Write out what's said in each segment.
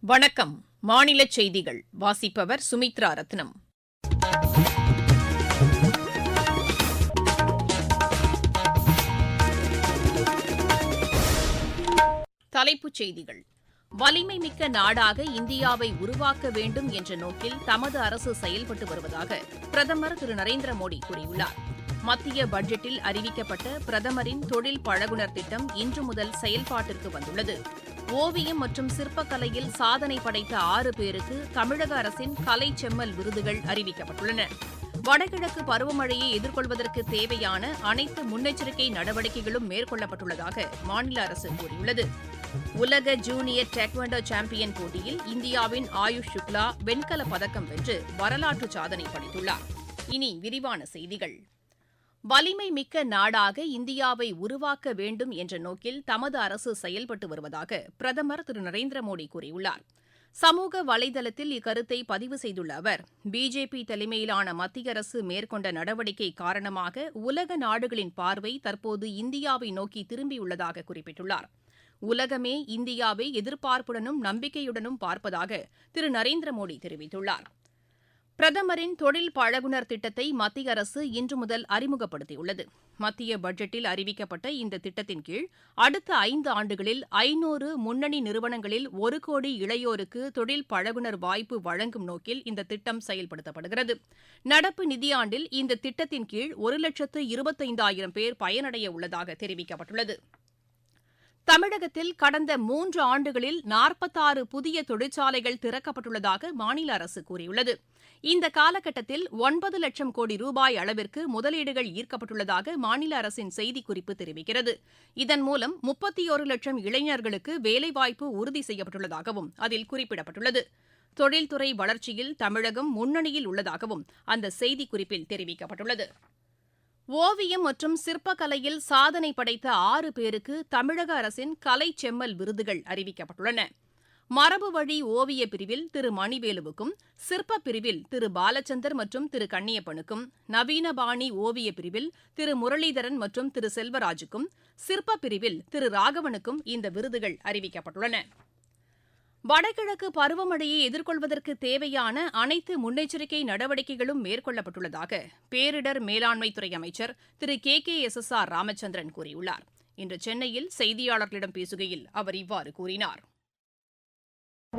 வணக்கம். மாநில செய்திகள். வாசிப்பவர் சுமித்ரா ரத்னம். தலைப்புச் செய்திகள். வலிமை மிக்க நாடாக இந்தியாவை உருவாக்க வேண்டும் என்ற நோக்கில் தமது அரசு செயல்பட்டு வருவதாக பிரதமர் திரு நரேந்திர மோடி கூறியுள்ளார். மத்திய பட்ஜெட்டில் அறிவிக்கப்பட்ட பிரதமரின் தொழில் பழகுனர் திட்டம் இன்று முதல் செயல்பாட்டிற்கு வந்துள்ளது. ஓவியம் மற்றும் சிற்பக்கலையில் சாதனை படைத்த ஆறு பேருக்கு தமிழக அரசின் கலை செம்மல் விருதுகள் அறிவிக்கப்பட்டுள்ளன. வடகிழக்கு பருவமழையை எதிர்கொள்வதற்கு தேவையான அனைத்து முன்னெச்சரிக்கை நடவடிக்கைகளும் மேற்கொள்ளப்பட்டுள்ளதாக மாநில அரசு கூறியுள்ளது. உலக ஜூனியர் டேக்வண்டோ சாம்பியன் போட்டியில் இந்தியாவின் ஆயுஷ் சுக்லா வெண்கல பதக்கம் வென்று வரலாற்று சாதனை படைத்துள்ளார். இனி விரிவான செய்திகள். வலிமை மிக்க நாடாக இந்தியாவை உருவாக்க வேண்டும் என்ற நோக்கில் தமது அரசு செயல்பட்டு வருவதாக பிரதமர் திரு. நரேந்திர மோடி கூறியுள்ளார். சமூக வலைதளத்தில் இக்கருத்தை பதிவு செய்துள்ள அவர் பிஜேபி தலைமையிலான மத்திய அரசு மேற்கொண்ட நடவடிக்கை காரணமாக உலக நாடுகளின் பார்வை தற்போது இந்தியாவை நோக்கி திரும்பியுள்ளதாக குறிப்பிட்டுள்ளார். உலகமே இந்தியாவை எதிர்பார்ப்புடனும் நம்பிக்கையுடனும் பார்ப்பதாக திரு. நரேந்திர மோடி தெரிவித்துள்ளார். பிரதமரின் தொழில் பழகுனர் திட்டத்தை மத்திய அரசு இன்று முதல் அறிமுகப்படுத்தியுள்ளது. மத்திய பட்ஜெட்டில் அறிவிக்கப்பட்ட இந்த திட்டத்தின் கீழ் அடுத்த ஐந்து ஆண்டுகளில் ஐநூறு முன்னணி நிறுவனங்களில் ஒரு கோடி இளையோருக்கு தொழில் பழகுனர் வாய்ப்பு வழங்கும் நோக்கில் இந்த திட்டம் செயல்படுத்தப்படுகிறது. நடப்பு நிதியாண்டில் இந்த திட்டத்தின் கீழ் ஒரு லட்சத்து இருபத்தைந்தாயிரம் பேர் பயனடைய உள்ளதாக தெரிவிக்கப்பட்டுள்ளது. தமிழகத்தில் கடந்த மூன்று ஆண்டுகளில் நாற்பத்தாறு புதிய தொழிற்சாலைகள் திறக்கப்பட்டுள்ளதாக மாநில அரசு கூறியுள்ளது. இந்த காலகட்டத்தில் ஒன்பது லட்சம் கோடி ரூபாய் அளவிற்கு முதலீடுகள் ஈர்க்கப்பட்டுள்ளதாக மாநில அரசின் செய்திக்குறிப்பு தெரிவிக்கிறது. இதன் மூலம் முப்பத்தி ஒரு லட்சம் இளைஞர்களுக்கு வேலைவாய்ப்பு உறுதி செய்யப்பட்டுள்ளதாகவும் அதில் குறிப்பிடப்பட்டுள்ளது. தொழில்துறை வளர்ச்சியில் தமிழகம் முன்னணியில் உள்ளதாகவும் அந்த செய்திக்குறிப்பில் தெரிவிக்கப்பட்டுள்ளது. ஓவியம் மற்றும் சிற்பக்கலையில் சாதனை படைத்த ஆறு பேருக்கு தமிழக அரசின் கலை செம்மல் விருதுகள் அறிவிக்கப்பட்டுள்ளன. மரபு வழி ஓவிய பிரிவில் திரு மணிவேலுவுக்கும் சிற்ப பிரிவில் திரு பாலச்சந்தர் மற்றும் திரு கண்ணியப்பனுக்கும் நவீனபாணி ஓவிய பிரிவில் திரு முரளிதரன் மற்றும் திரு செல்வராஜுக்கும் சிற்ப பிரிவில் திரு ராகவனுக்கும் இந்த விருதுகள் அறிவிக்கப்பட்டுள்ளன. வடகிழக்கு பருவமழையை எதிர்கொள்வதற்கு தேவையான அனைத்து முன்னெச்சரிக்கை நடவடிக்கைகளும் மேற்கொள்ளப்பட்டுள்ளதாக பேரிடர் மேலாண்மைத்துறை அமைச்சர் திரு K K S S R Ramachandran கூறியுள்ளார். இன்று சென்னையில் செய்தியாளர்களிடம் பேசுகையில் அவர் இவ்வாறு கூறினார்.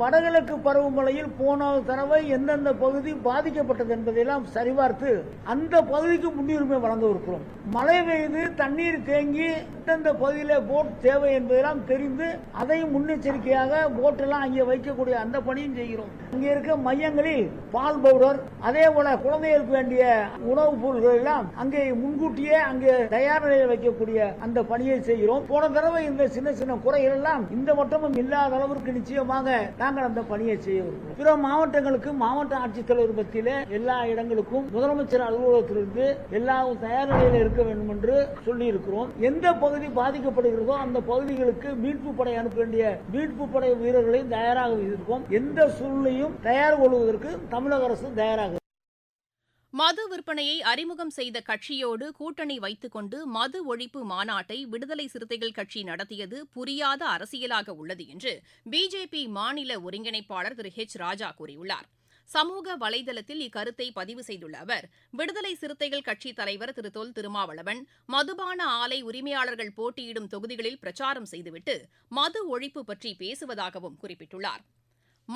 வடகிழக்கு பருவமழையில் போன தடவை எந்தெந்த பகுதி பாதிக்கப்பட்டது என்பதையெல்லாம் சரிபார்த்து அந்த பகுதிக்கு முன்னுரிமை வழங்க இருக்கிறோம் மழை பெய்து தண்ணீர் தேங்கி எந்தெந்த பகுதியில் போட் தேவை என்பதெல்லாம் தெரிந்து அதையும் முன்னெச்சரிக்கையாக போட் எல்லாம் அங்கே வைக்கக்கூடிய அந்த பணியும் செய்கிறோம். இங்கே இருக்க மையங்களில் பால் பவுடர் அதே போல குழந்தைகளுக்கு வேண்டிய உணவுப் பொருட்கள் எல்லாம் அங்கே முன்கூட்டியே அங்கே தயார் நிலையில் வைக்கக்கூடிய அந்த பணியை செய்கிறோம். போன தடவை இந்த சின்ன சின்ன குறைகள் எல்லாம் இந்த மட்டமும் இல்லாத அளவிற்கு நிச்சயமாக நாங்கள் அந்த பணியை செய்ய இருக்கிறோம் பிற மாவட்டங்களுக்கு மாவட்ட ஆட்சித்தலைவர் பத்தியில எல்லா இடங்களுக்கும் முதலமைச்சர் அலுவலகத்திலிருந்து எல்லா தயார் நிலையில் இருக்க வேண்டும் என்று சொல்லி இருக்கிறோம் எந்த பகுதி பாதிக்கப்படுகிறதோ அந்த பகுதிகளுக்கு மீட்பு படை அனுப்ப வேண்டிய மீட்பு படை வீரர்களையும் தயாராக இருக்கோம் எந்த சூழ்நிலையும் தயார் கொள்வதற்கு தமிழக அரசு தயாராக மது விற்பனையை அறிமுகம் செய்த கட்சியோடு கூட்டணி வைத்துக் கொண்டு மது ஒழிப்பு மாநாட்டை விடுதலை சிறுத்தைகள் கட்சி நடத்தியது புரியாத அரசியலாக உள்ளது என்று பிஜேபி மாநில ஒருங்கிணைப்பாளர் திரு ஹெச் ராஜா கூறியுள்ளார். சமூக வலைதளத்தில் இக்கருத்தை பதிவு செய்துள்ள அவர் விடுதலை சிறுத்தைகள் கட்சித் தலைவர் திரு தொல் திருமாவளவன் மதுபான ஆலை உரிமையாளர்கள் போட்டியிடும் தொகுதிகளில் பிரச்சாரம் செய்துவிட்டு மது ஒழிப்பு பற்றி பேசுவதாகவும் குறிப்பிட்டுள்ளார்.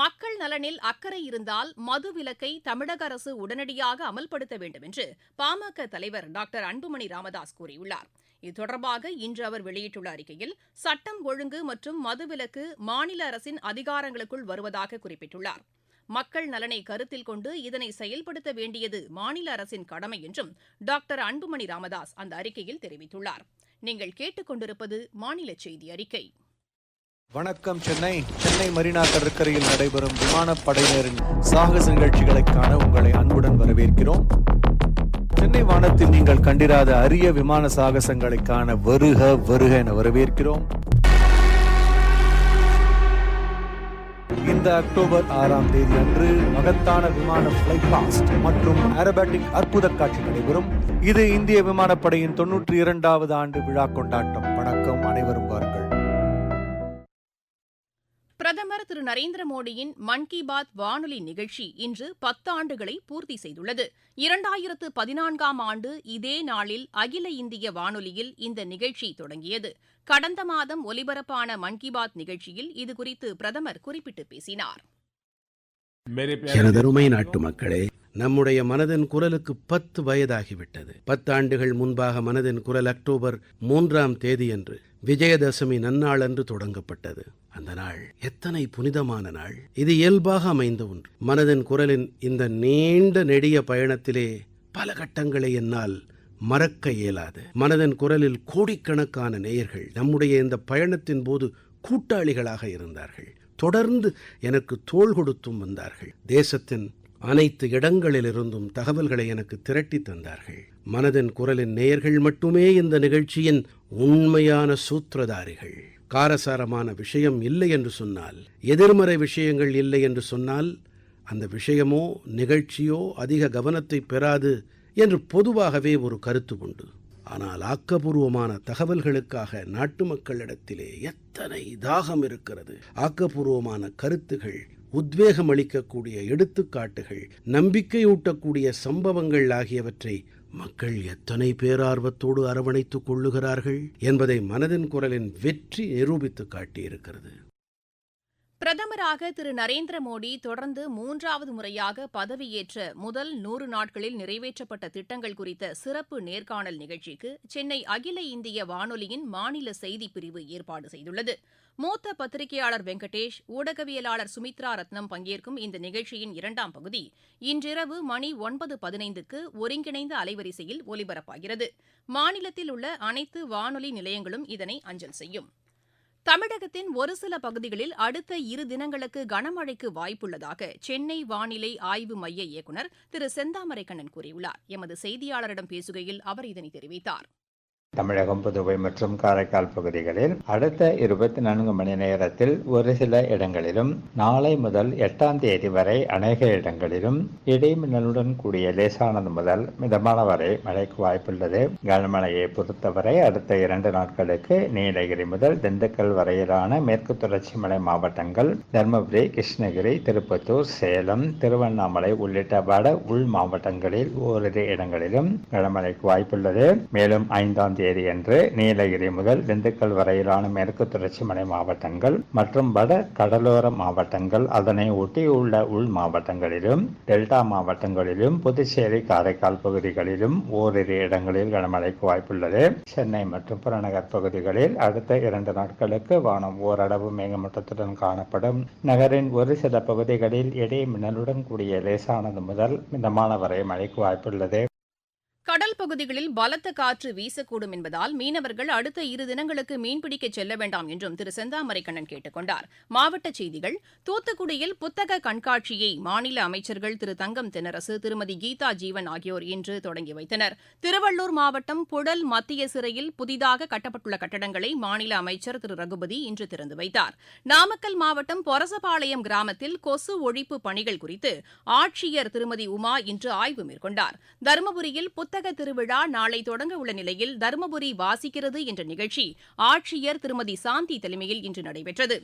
மக்கள் நலனில் அக்கறை இருந்தால் மது விலக்கை தமிழக அரசு உடனடியாக அமல்படுத்த வேண்டும் என்று பாமக தலைவர் டாக்டர் அன்புமணி ராமதாஸ் கூறியுள்ளார். இது தொடர்பாக இன்று அவர் வெளியிட்டுள்ள அறிக்கையில் சட்டம் ஒழுங்கு மற்றும் மதுவிலக்கு மாநில அரசின் அதிகாரங்களுக்குள் வருவதாக குறிப்பிட்டுள்ளார். மக்கள் நலனை கருத்தில் கொண்டு இதனை செயல்படுத்த வேண்டியது மாநில அரசின் கடமை என்றும் டாக்டர் அன்புமணி ராமதாஸ் அந்த அறிக்கையில் தெரிவித்துள்ளார். நீங்கள் கேட்டுக்கொண்டிருப்பது மாநில செய்தி அறிக்கை. வணக்கம் சென்னை. சென்னை மரினா கடற்கரையில் நடைபெறும் விமானப்படையினரின் சாகச நிகழ்ச்சிகளை காண உங்களை அன்புடன் வரவேற்கிறோம். சென்னை வானத்தில் நீங்கள் கண்டிராத அரிய விமான சாகசங்களை காண வருக வருக என வரவேற்கிறோம். இந்த அக்டோபர் ஆறாம் தேதி அன்று மகத்தான விமான ஃபிளைட் பாஸ்ட் மற்றும் ஏரோபேட்டிக் அற்புத காட்சி நடைபெறும். இது இந்திய விமானப்படையின் தொன்னூற்றி இரண்டாவது ஆண்டு விழா கொண்டாட்டம். வணக்கம். பிரதமர் திரு நரேந்திர மோடியின் மன் கி பாத் வானொலி நிகழ்ச்சி இன்று பத்தாண்டுகளை பூர்த்தி செய்துள்ளது. இரண்டாயிரத்து பதினான்காம் ஆண்டு இதே நாளில் அகில இந்திய வானொலியில் இந்த நிகழ்ச்சி தொடங்கியது. கடந்த மாதம் ஒலிபரப்பான மன் கி பாத் நிகழ்ச்சியில் இதுகுறித்து பிரதமர் குறிப்பிட்டு பேசினார். எனதருமை நாட்டு மக்களே நம்முடைய மனதின் குரலுக்கு பத்து வயதாகிவிட்டது. பத்தாண்டுகள் முன்பாக மனதின் குரல் அக்டோபர் மூன்றாம் தேதியன்று விஜயதசமி நன்னாளன்று தொடங்கப்பட்டது. அந்த நாள் எத்தனை புனிதமான நாள். இது இயல்பாக அமைந்த ஒன்று. மனதின் குரலின் இந்த நீண்ட நெடிய பயணத்திலே பல கட்டங்களை என்னால் மறக்க இயலாது. மனதின் குரலில் கோடிக்கணக்கான நேயர்கள் நம்முடைய இந்த பயணத்தின் போது கூட்டாளிகளாக இருந்தார்கள். தொடர்ந்து எனக்கு தோள் கொடுத்தும் வந்தார்கள். தேசத்தின் அனைத்து இடங்களிலிருந்தும் தகவல்களை எனக்கு திரட்டி தந்தார்கள். மனதின் குரலின் நேயர்கள் மட்டுமே இந்த நிகழ்ச்சியின் உண்மையான சூத்திரதாரிகள். காரசாரமான விஷயம் இல்லை என்று சொன்னால் எதிர்மறை விஷயங்கள் இல்லை என்று சொன்னால் அந்த விஷயமோ நிகழ்ச்சியோ அதிக கவனத்தை பெறாது என்று பொதுவாகவே ஒரு கருத்து உண்டு. ஆனால் ஆக்கப்பூர்வமான தகவல்களுக்காக நாட்டு மக்களிடத்திலே எத்தனை தாகம் இருக்கிறது? ஆக்கப்பூர்வமான கருத்துகள் உத்வேகம் அளிக்கக்கூடிய எடுத்துக்காட்டுகள் நம்பிக்கையூட்டக்கூடிய சம்பவங்கள் ஆகியவற்றை மக்கள் எத்தனை பேரார்வத்தோடு அரவணைத்துக் கொள்ளுகிறார்கள் என்பதை மனதின் குரலின் வெற்றி நிரூபித்து காட்டியிருக்கிறது. பிரதமராக திரு. நரேந்திர மோடி தொடர்ந்து மூன்றாவது முறையாக பதவியேற்ற முதல் நூறு நாட்களில் நிறைவேற்றப்பட்ட திட்டங்கள் குறித்த சிறப்பு நேர்காணல் நிகழ்ச்சிக்கு சென்னை அகில இந்திய வானொலியின் மாநில செய்திப் பிரிவு ஏற்பாடு செய்துள்ளது. மூத்த பத்திரிகையாளர் வெங்கடேஷ் ஊடகவியலாளர் சுமித்ரா ரத்னம் பங்கேற்கும் இந்த நிகழ்ச்சியின் இரண்டாம் பகுதி. இன்றிரவு மணி ஒன்பது பதினைந்துக்கு ஒருங்கிணைந்த அலைவரிசையில் ஒலிபரப்பாகிறது. மாநிலத்தில் உள்ள அனைத்து வானொலி நிலையங்களும் இதனை அஞ்சல் செய்யும். தமிழகத்தின் ஒரு சில பகுதிகளில் அடுத்த இரு தினங்களுக்கு கனமழைக்கு வாய்ப்புள்ளதாக சென்னை வானிலை ஆய்வு மைய இயக்குநர் திரு செந்தாமரைக்கண்ணன் கூறியுள்ளார். எமது செய்தியாளரிடம் பேசுகையில் அவர் இதனை தெரிவித்தார். தமிழகம் புதுவை மற்றும் காரைக்கால் பகுதிகளில் அடுத்த இருபத்தி நான்கு மணி நேரத்தில் ஒரு சில இடங்களிலும் நாளை முதல் எட்டாம் தேதி வரை அநேக இடங்களிலும் இடைமின்னலுடன் கூடிய லேசானது முதல் மிதமான வரை மழைக்கு வாய்ப்புள்ளது. கனமழையை பொறுத்தவரை அடுத்த இரண்டு நாட்களுக்கு நீலகிரி முதல் திண்டுக்கல் வரையிலான மேற்கு தொடர்ச்சி மலை மாவட்டங்கள் தருமபுரி கிருஷ்ணகிரி திருப்பத்தூர் சேலம் திருவண்ணாமலை உள்ளிட்ட வட உள் மாவட்டங்களில் ஓரிரு இடங்களிலும் கனமழைக்கு வாய்ப்புள்ளது. மேலும் ஐந்தாம் தேதியன்று நீலகிரி முதல் திண்டுக்கல் வரையிலான மேற்கு தொடர்ச்சி மலை மாவட்டங்கள் மற்றும் வட கடலோர மாவட்டங்கள் அதனை ஒட்டியுள்ள உள் மாவட்டங்களிலும் டெல்டா மாவட்டங்களிலும் புதுச்சேரி காரைக்கால் பகுதிகளிலும் ஓரிரு இடங்களில் கனமழைக்கு வாய்ப்புள்ளது. சென்னை மற்றும் புறநகர் பகுதிகளில் அடுத்த இரண்டு நாட்களுக்கு வானம் ஓரளவு மேகமூட்டத்துடன் காணப்படும். நகரின் ஒரு சில பகுதிகளில் இடி மின்னலுடன் கூடிய லேசானது முதல் மிதமான வரை மழைக்கு வாய்ப்புள்ளது. கடல் பகுதிகளில் பலத்த காற்று வீசக்கூடும் என்பதால் மீனவர்கள் அடுத்த இரு தினங்களுக்கு மீன்பிடிக்க செல்ல வேண்டாம் என்றும் திரு செந்தாமரைக்கண்ணன் கேட்டுக் கொண்டார். செய்திகள் தூத்துக்குடியில் புத்தக கண்காட்சியை மாநில அமைச்சர்கள் திரு தங்கம் தென்னரசு திருமதி கீதா ஜீவன் ஆகியோர் இன்று தொடங்கி வைத்தனர். திருவள்ளூர் மாவட்டம் புடல் மத்திய சிறையில் புதிதாக கட்டப்பட்டுள்ள கட்டடங்களை மாநில அமைச்சர் திரு ரகுபதி இன்று திறந்து வைத்தார். நாமக்கல் மாவட்டம் பொரசபாளையம் கிராமத்தில் கொசு ஒழிப்பு பணிகள் குறித்து ஆட்சியர் திருமதி உமா இன்று ஆய்வு மேற்கொண்டார். தருமபுரியில் வர்த்தக திருவிழா நாளை தொடங்க உள்ள நிலையில் தருமபுரி வாசிக்கிறது என்ற நிகழ்ச்சி ஆட்சியர் திருமதி சாந்தி தலைமையில் இன்று நடைபெற்றது.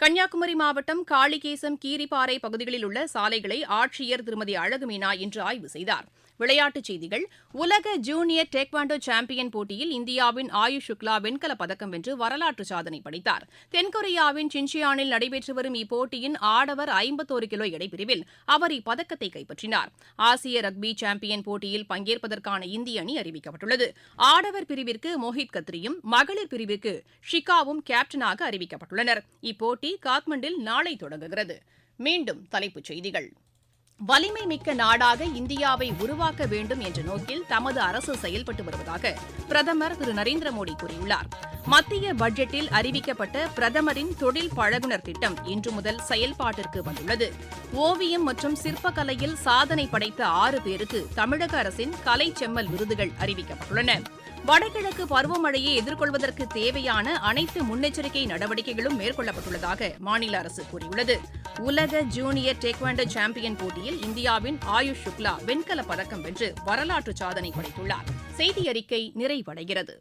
கன்னியாகுமரி மாவட்டம் காளிகேசம் கீரிப்பாறை பகுதிகளில் உள்ள சாலைகளை ஆட்சியர் திருமதி அழகுமீனா இன்று ஆய்வு செய்தார். விளையாட்டுச் செய்திகள். உலக ஜூனியர் டேக்வாண்டோ சாம்பியன் போட்டியில் இந்தியாவின் ஆயுஷ் சுக்லா வெண்கலப் பதக்கம் வென்று வரலாற்று சாதனை படைத்தார். தென்கொரியாவின் சின்சியானில் நடைபெற்று வரும் இப்போட்டியின் ஆடவர் ஐம்பத்தோரு கிலோ எடைப்பிரிவில் அவர் இப்பதக்கத்தை கைப்பற்றினார். ஆசிய ரக்பி சாம்பியன் போட்டியில் பங்கேற்பதற்கான இந்திய அணி அறிவிக்கப்பட்டுள்ளது. ஆடவர் பிரிவிற்கு மோஹித் கத்ரியும் மகளிர் பிரிவிற்கு ஷிகாவும் கேப்டனாக அறிவிக்கப்பட்டுள்ளனர். இப்போட்டி காத்மண்டில் நாளை தொடங்குகிறது. மீண்டும் தலைப்புச் செய்திகள். வலிமை மிக்க நாடாக இந்தியாவை உருவாக்க வேண்டும் என்ற நோக்கில் தமது அரசு செயல்பட்டு வருவதாக பிரதமர் திரு நரேந்திர மோடி கூறியுள்ளார். மத்திய பட்ஜெட்டில் அறிவிக்கப்பட்ட பிரதமரின் தொழில் பழகுனர் திட்டம் இன்று முதல் செயல்பாட்டிற்கு வந்துள்ளது. ஓவியம் மற்றும் சிற்பக்கலையில் சாதனை படைத்த ஆறு பேருக்கு தமிழக அரசின் கலை செம்மல் விருதுகள் அறிவிக்கப்பட்டுள்ளன. வடகிழக்கு பருவமழையை எதிர்கொள்வதற்கு தேவையான அனைத்து முன்னெச்சரிக்கை நடவடிக்கைகளும் மேற்கொள்ளப்பட்டுள்ளதாக மாநில அரசு கூறியுள்ளது. உலக ஜூனியர் டேக்வாண்டோ சாம்பியன் போட்டியில் இந்தியாவின் ஆயுஷ் சுக்லா வெண்கலப் பதக்கம் வென்று வரலாற்று சாதனை படைத்துள்ளார். செய்தி அறிக்கை நிறைவடைகிறது.